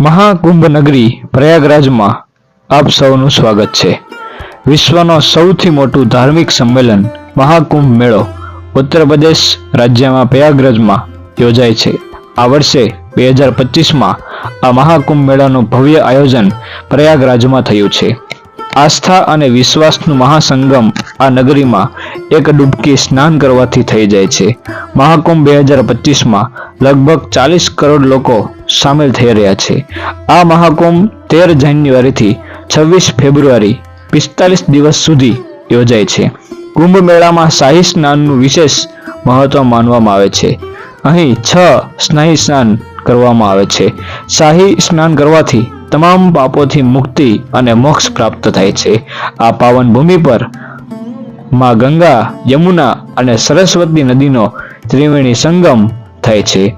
મહાકુંભ નગરી પ્રયાગરાજમાં આપ સૌનું સ્વાગત છે. વિશ્વનો સૌથી મોટું ધાર્મિક સંમેલન મહાકુંભ મેળો ઉત્તર પ્રદેશ રાજ્યમાં પ્રયાગરાજમાં યોજાય છે. આ વર્ષે બે હજાર પચીસમાં આ મહાકુંભ મેળાનું ભવ્ય આયોજન પ્રયાગરાજમાં થયું છે. આસ્થા અને વિશ્વાસનું મહાસંગમ આ નગરીમાં એક ડૂબકી સ્નાન કરવાથી થઈ જાય છે. મહાકુંભ બે હજાર પચીસમાં લગભગ ચાલીસ કરોડ લોકો સામેલ થઈ રહ્યા છે. આ મહાકુંભ તેર જાન્યુઆરીથી છવ્વીસ ફેબ્રુઆરી પિસ્તાલીસ દિવસ સુધી યોજાય છે. કુંભ મેળામાં શાહી સ્નાનનું વિશેષ મહત્વ માનવામાં આવે છે. અહીં છ સ્નાહી સ્નાન કરવામાં આવે છે. શાહી સ્નાન કરવાથી તમામ પાપોથી મુક્તિ અને મોક્ષ પ્રાપ્ત થાય છે. આ પાવન ભૂમિ પરમાં ગંગા, યમુના અને સરસ્વતી નદીનો ત્રિવેણી સંગમ થાય છે.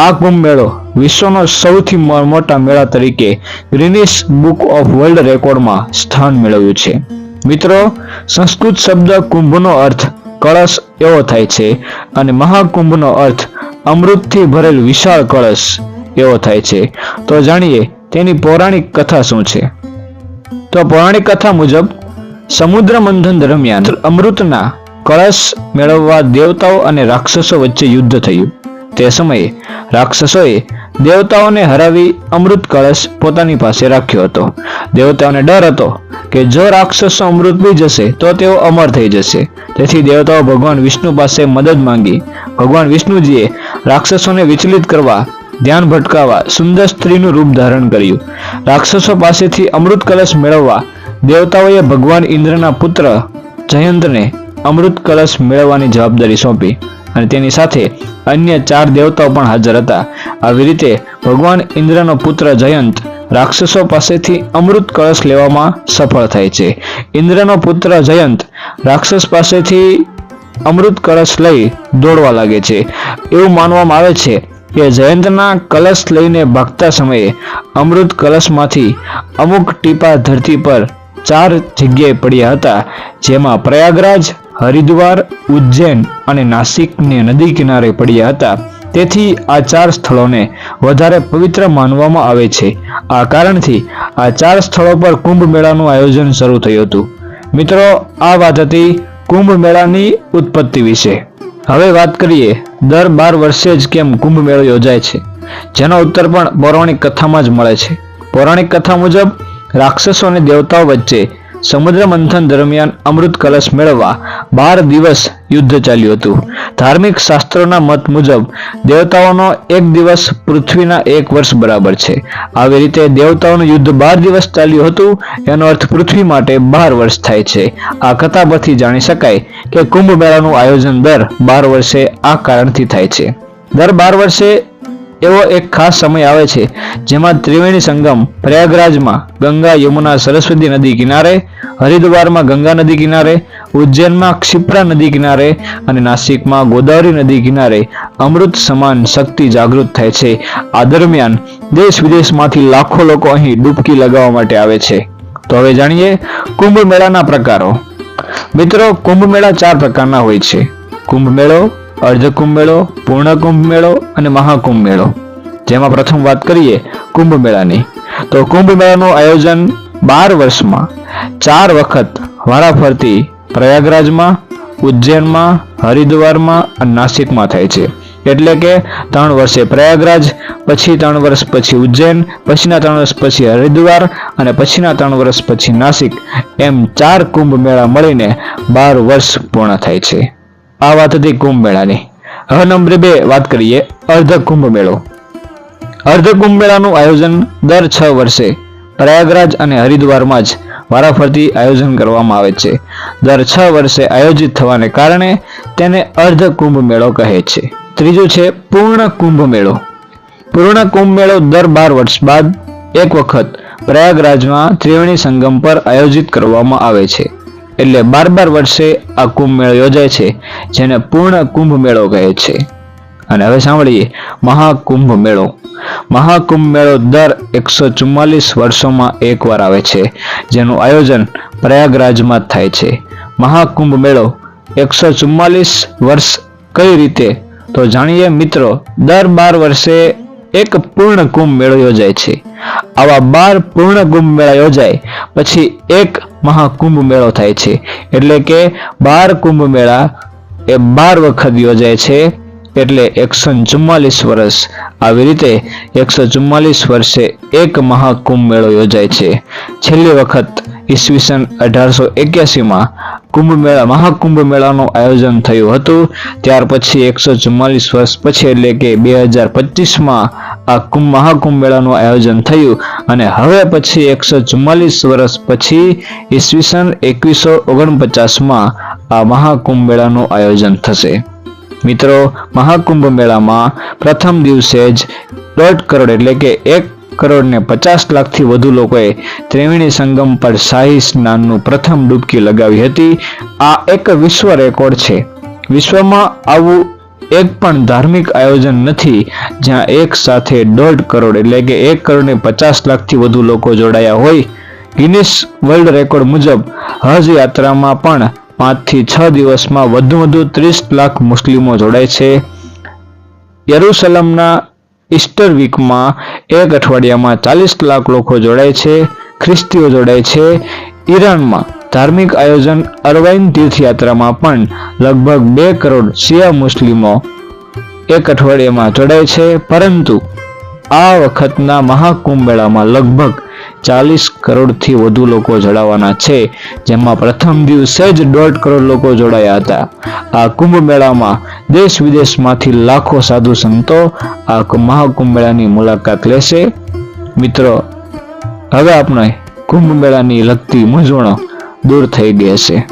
આ કુંભ મેળો. વિશ્વનો સૌથી મોટા મેળા તરીકે ગ્રીનિસ બુક ઓફ વર્લ્ડ રેકોર્ડમાં સ્થાન મેળવ્યું છે. મિત્રો, સંસ્કૃત શબ્દ કુંભનો અર્થ કળશ એવો થાય છે અને મહાકુંભનો અર્થ અમૃતથી ભરેલ વિશાળ કળશ એવો થાય છે. તો જાણીએ તેની પૌરાણિક કથા શું છે? તો પૌરાણિક કથા મુજબ, સમુદ્ર મંથન દરમિયાન અમૃતના કળશ મેળવવા દેવતાઓ અને રાક્ષસો વચ્ચે યુદ્ધ થયું. તે સમયે રાક્ષસોએ દેવતાઓને હરાવી અમૃત કળશ પોતાની પાસે રાખ્યો હતો. દેવતાઓને ડર હતો કે જો રાક્ષસો અમૃત પી જશે તો તેઓ અમર થઈ જશે. તેથી દેવતાઓ ભગવાન વિષ્ણુ પાસે મદદ માંગી. ભગવાન વિષ્ણુજીએ રાક્ષસોને વિચલિત કરવા, ધ્યાન ભટકાવવા, સુંદર સ્ત્રીનું રૂપ ધારણ કર્યું. રાક્ષસો પાસેથી અમૃત કલશ મેળવવા, દેવતાઓએ ભગવાન ઇન્દ્રના પુત્ર જયંતને અમૃત કલશ મેળવવાની જવાબદારી સોંપી. અને તેની સાથે અન્ય ચાર દેવતાઓ પણ હાજર હતા. આવી રીતે ભગવાન ઇન્દ્રનો પુત્ર જયંત રાક્ષસો પાસેથી અમૃત કળશ લેવામાં સફળ થાય છે. ઇન્દ્રનો પુત્ર જયંત રાક્ષસ પાસેથી અમૃત કળશ લઈ દોડવા લાગે છે. એવું માનવામાં આવે છે કે જયંતના કલશ લઈને ભાગતા સમયે અમૃત કલશમાંથી અમુક ટીપા ધરતી પર ચાર જગ્યાએ પડ્યા હતા, જેમાં પ્રયાગરાજ, હરિદ્વાર, ઉજ્જૈન અને નાસિકની નદી કિનારે પડ્યા હતા. તેથી આ ચાર સ્થળોને વધારે પવિત્ર માનવામાં આવે છે. આ કારણથી આ ચાર સ્થળો પર કુંભ મેળાનું આયોજન શરૂ થયું હતું. મિત્રો, આ વાત હતી કુંભ મેળાની ઉત્પત્તિ વિશે. હવે વાત કરીએ, દર બાર વર્ષે જ કેમ કુંભ મેળો યોજાય છે? જેનો ઉત્તર પણ પૌરાણિક કથામાં જ મળે છે. પૌરાણિક કથા મુજબ, રાક્ષસો અને દેવતાઓ વચ્ચે સમુદ્ર મંથન દરમિયાન અમૃત કલશ મેળવવા બાર દિવસ યુદ્ધ ચાલ્યું હતું. ધાર્મિક શાસ્ત્રોના મત મુજબ, દેવતાઓનો એક દિવસ પૃથ્વીના એક વર્ષ બરાબર છે. આવી રીતે દેવતાઓનું યુદ્ધ બાર દિવસ ચાલ્યું હતું, એનો અર્થ પૃથ્વી માટે બાર વર્ષ થાય છે. આ કથા પરથી જાણી શકાય કે કુંભ મેળાનું આયોજન દર બાર વર્ષે આ કારણથી થાય છે. દર બાર વર્ષે એવો એક ખાસ સમય આવે છે, જેમાં ત્રિવેણી સંગમ પ્રયાગરાજમાં ગંગા યમુના સરસ્વતી નદી કિનારે, હરિદ્વારમાં ગંગા નદી કિનારે, ઉજ્જૈનમાં ક્ષિપ્રા નદી કિનારે અને નાસિકમાં ગોદાવરી નદી કિનારે અમૃત સમાન શક્તિ જાગૃત થાય છે. આ દરમિયાન દેશ વિદેશમાંથી લાખો લોકો અહીં ડૂબકી લગાવવા માટે આવે છે. તો હવે જાણીએ કુંભ મેળાના પ્રકારો. મિત્રો કુંભ મેળા ચાર પ્રકારના હોય છે. કુંભ મેળો અર્ધ કુંભ મેળો પૂર્ણ કુંભ મેળો અને મહાકુંભ મેળો જેમાં પ્રથમ વાત કરીએ કુંભ મેળાની તો કુંભ મેળાનું આયોજન બાર વર્ષમાં, ચાર વખત વારાફરતી પ્રયાગરાજમાં, ઉજ્જૈનમાં, હરિદ્વારમાં અને નાસિકમાં થાય છે. એટલે કે ત્રણ વર્ષે પ્રયાગરાજ, પછી ત્રણ વર્ષ પછી ઉજ્જૈન, પછીના ત્રણ વર્ષ પછી હરિદ્વાર અને પછીના ત્રણ વર્ષ પછી નાસિક. એમ ચાર કુંભ મેળા મળીને બાર વર્ષ પૂર્ણ થાય છે. આ વાત હતી કુંભ મેળાની હવે નંબર બે વાત કરીએ, અર્ધ કુંભ મેળો અર્ધ કુંભ મેળાનું આયોજન દર છ વર્ષે પ્રયાગરાજ અને હરિદ્વારમાં જ વારાફરતી આયોજન કરવામાં આવે છે. દર છ વર્ષે આયોજિત થવાને કારણે તેને અર્ધ કુંભ મેળો કહે છે. ત્રીજું છે પૂર્ણ કુંભ મેળો પૂર્ણ કુંભ મેળો દર બાર વર્ષ બાદ એક વખત પ્રયાગરાજમાં ત્રિવેણી સંગમ પર આયોજિત કરવામાં આવે છે. એટલે બાર બાર વર્ષે આ કુંભ મેળો યોજાય છે, જેને પૂર્ણ કુંભ મેળો કહે છે. અને હવે સાંભળીએ મહાકુંભ મેળો. મહાકુંભ મેળો દર એકસો ચુમ્માલીસ વર્ષોમાં એકવાર આવે છે, જેનું આયોજન પ્રયાગરાજમાં થાય છે. મહાકુંભ મેળો એકસો ચુમ્માલીસ વર્ષ કઈ રીતે? તો જાણીએ મિત્રો, દર બાર વર્ષે એક પૂર્ણ કુંભ મેળો યોજાય છે. આવા બાર પૂર્ણ કુંભ મેળા યોજાય, પછી એક મહાકુંભ મેળો થાય છે. એટલે કે બાર કુંભ મેળા એ બાર વખત યોજાય છે, એટલે એકસો ચુમ્માલીસ વર્ષ. આવી રીતે એકસો ચુમ્માલીસ વર્ષે એક મહાકુંભ મેળો યોજાય છે. છેલ્લી વખત ઈસવીસન અઢારસો એક્યાસીમાં કુંભ મેળા મહાકુંભ મેળાનું આયોજન થયું હતું. ત્યાર પછી એકસો ચુમ્માલીસ વર્ષ પછી એટલે કે બે હજાર પચીસમાં આ કુંભ મહાકુંભ મેળાનું આયોજન થયું અને હવે પછી એકસો ચુમ્માલીસ વર્ષ પછી ઈસવીસન એકવીસો ઓગણપચાસમાં આ મહાકુંભ મેળાનું આયોજન થશે. મિત્રો મહાકુંભ મેળામાં પ્રથમ દિવસે જ દોઢ કરોડ એટલે કે એક કરોડ ને પચાસ લાખથી વધુ લોકોએ ત્રિવેણી સંગમ પર શાહી સ્નાનનું પ્રથમ ડૂબકી લગાવી હતી. આ એક વિશ્વ રેકોર્ડ છે. વિશ્વમાં આવું એક પણ ધાર્મિક આયોજન નથી, જ્યાં એક સાથે દોઢ કરોડ એટલે કે એક કરોડ ને પચાસ લાખથી વધુ લોકો જોડાયા હોય. ગિનિસ વર્લ્ડ રેકોર્ડ મુજબ હજ યાત્રામાં પણ પાંચથી છ દિવસમાં વધુ વધુ ત્રીસ લાખ મુસ્લિમો જોડાય છે. યરુસલમના ઈસ્ટર વીકમાં એક અઠવાડિયામાં ચાલીસ લાખ લોકો જોડાય છે, ખ્રિસ્તીઓ જોડાય છે. ઈરાનમાં ધાર્મિક આયોજન અરવાઈન તીર્થયાત્રામાં પણ લગભગ બે કરોડ શિયા મુસ્લિમો એક અઠવાડિયામાં જોડાય છે, પરંતુ આ વખતના મહાકુંભ મેળામાં લગભગ ચાલીસ કરોડથી વધુ લોકો જોડાવાના છે, જેમાં પ્રથમ દિવસે જ દોઢ કરોડ લોકો જોડાયા હતા. આ કુંભ મેળામાં દેશ વિદેશમાંથી લાખો સાધુ સંતો આ મહાકુંભ મેળાની મુલાકાત લેશે. મિત્રો, હવે આપણે કુંભ મેળાની લગતી મૂંઝવણો દૂર થઈ ગઈ હશે.